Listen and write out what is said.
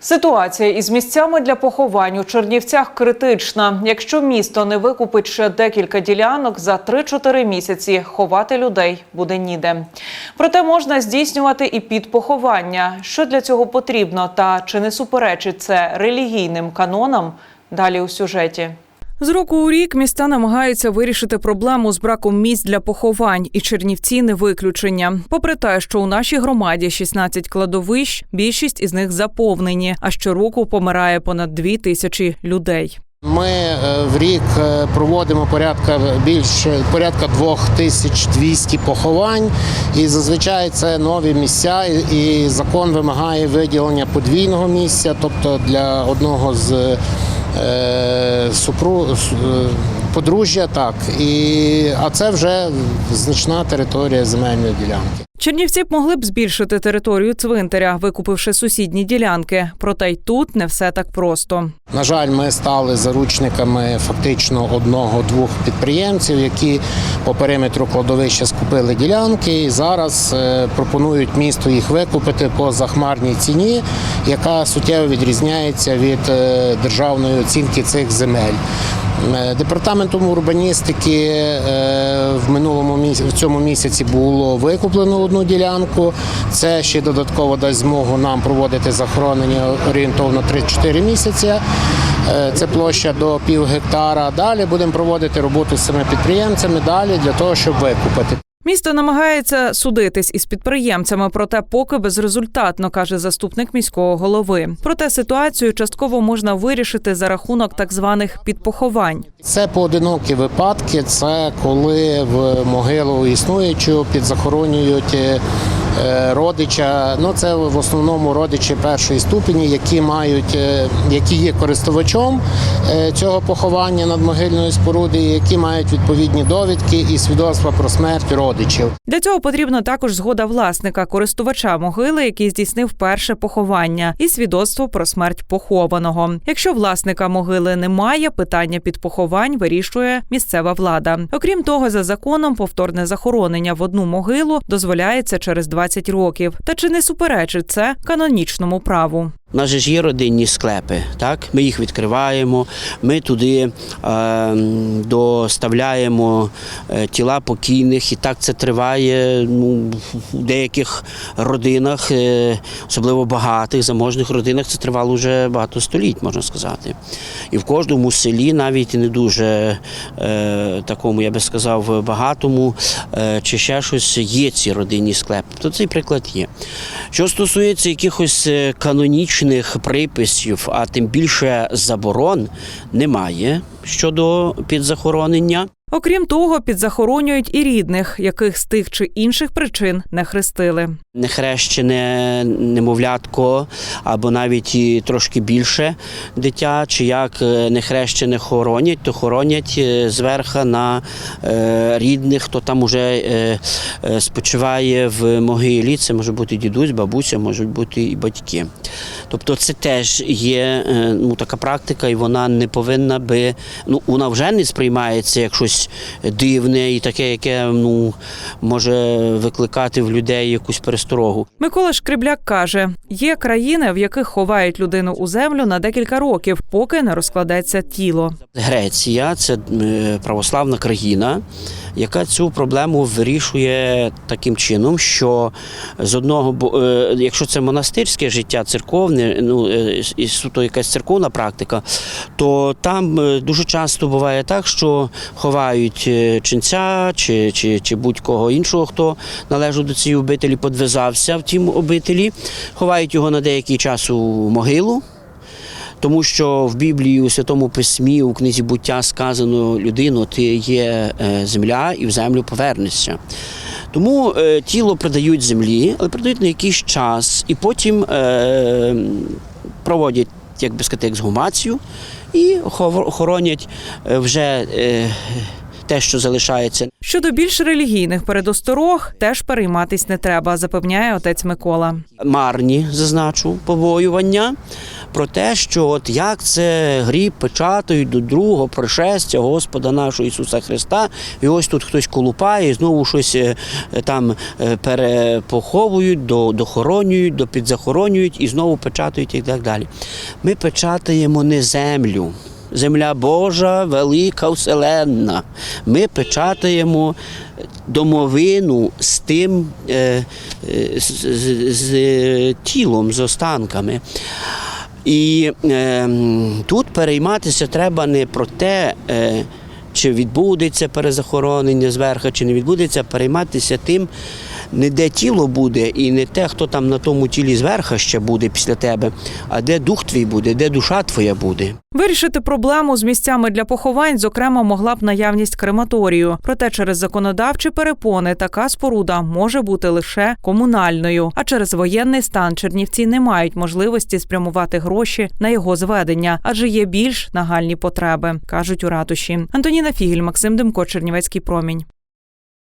Ситуація із місцями для поховань у Чернівцях критична. Якщо місто не викупить ще декілька ділянок за 3-4 місяці, ховати людей буде ніде. Проте можна здійснювати і підпоховання. Що для цього потрібно та чи не суперечить це релігійним канонам? Далі у сюжеті. З року у рік міста намагаються вирішити проблему з браком місць для поховань, і Чернівці не виключення. Попри те, що у нашій громаді 16 кладовищ, більшість із них заповнені, а щороку помирає понад дві тисячі людей. Ми е, в рік е, проводимо порядка більше порядка 2200 поховань, і зазвичай це нові місця. і- закон вимагає виділення подвійного місця, тобто для одного з супру е, подружжя, так і а це вже значна територія земельної ділянки. Чернівці б могли б збільшити територію цвинтаря, викупивши сусідні ділянки. Проте й тут не все так просто. На жаль, ми стали заручниками фактично одного-двох підприємців, які по периметру кладовища скупили ділянки і зараз е, пропонують місту їх викупити по захмарній ціні, яка суттєво відрізняється від е, державної оцінки цих земель. Е, Департаментом урбаністики е, в минулому місяці в цьому місяці було викуплено одну ділянку. Це ще додатково дасть змогу нам проводити захоронення орієнтовно 3-4 місяці. Е, Це площа до пів гектара. Далі будемо проводити роботу з цими підприємцями далі для того, щоб викупити. Місто намагається судитись із підприємцями, проте поки безрезультатно, каже заступник міського голови. Проте ситуацію частково можна вирішити за рахунок так званих підпоховань. Це поодинокі випадки. Це коли в могилу існуючу підзахоронюють е, родича. Ну це в основному родичі першої ступені, які мають, е, які є користувачом е, цього поховання надмогильної споруди, які мають відповідні довідки і свідоцтва про смерть родичів. Для цього потрібна також згода власника, користувача могили, який здійснив перше поховання, і свідоцтво про смерть похованого. Якщо власника могили немає, питання підпоховань вирішує місцева влада. Окрім того, за законом повторне захоронення в одну могилу дозволяється через 20 років. Та чи не суперечить це канонічному праву? У нас же ж є родинні склепи, так? Ми їх відкриваємо, ми туди е, доставляємо е, тіла покійних, і так це триває ну, в деяких родинах, е, особливо багатих, заможних родинах, це тривало вже багато століть, можна сказати. І в кожному селі, навіть не дуже е, такому, я би сказав, багатому е, чи ще щось, є ці родинні склепи. То цей приклад є. Що стосується якихось е, канонічних приписів, а тим більше заборон, немає щодо підзахоронення. Окрім того, підзахоронюють і рідних, яких з тих чи інших причин не хрестили. Нехрещене немовлятко, або навіть трошки більше дитя, чи як е, нехрещене хоронять, то хоронять е, зверха на е, рідних, хто там уже спочиває в могилі. Це може бути дідусь, бабуся, можуть бути і батьки. Тобто це теж є ну, така практика, і вона не повинна би, ну вона вже не сприймається як щось дивне і таке, яке ну, може викликати в людей якусь пересторогу. Микола Шкребляк каже: є країни, в яких ховають людину у землю на декілька років, поки не розкладеться тіло. Греція це е, православна країна, яка цю проблему вирішує таким чином, що з одного е, якщо це монастирське життя, церковне, ну е, і суто якась церковна практика, то там дуже часто буває так, що ховають ченця чи, чи, чи будь-кого іншого, хто належав до цієї обителі, подвизався в тім обителі, ховають його на деякий час у могилу. Тому що в Біблії у Святому Письмі у книзі буття сказано людину, ти є е, земля і в землю повернешся. Тому е, тіло придають землі, але придають на якийсь час, і потім е, проводять, як би сказати, ексгумацію і хоронять е, вже е, те, що залишається. Щодо більш релігійних передосторог, теж перейматись не треба, запевняє отець Микола. марні, зазначу, побоювання. про те, що от як це гріб печатають до другого пришестя Господа нашого Ісуса Христа, і ось тут хтось колупає, і знову щось е, там е, перепоховують, до- дохоронюють, допідзахоронюють і знову печатають і так далі. Ми печатаємо не землю. Земля Божа, велика, вселенна. Ми печатаємо домовину з тим е, е, з, з, з тілом, з останками. І е, тут перейматися треба не про те, е, чи відбудеться перезахоронення зверху, чи не відбудеться, перейматися тим, не де тіло буде, і не те, хто там на тому тілі зверху ще буде після тебе, а де дух твій буде, де душа твоя буде. Вирішити проблему з місцями для поховань, зокрема, могла б наявність крематорію. Проте через законодавчі перепони така споруда може бути лише комунальною. А через воєнний стан Чернівці не мають можливості спрямувати гроші на його зведення, адже є більш нагальні потреби, кажуть у ратуші. Антоніна Фігель, Максим Демко, Чернівецький промінь.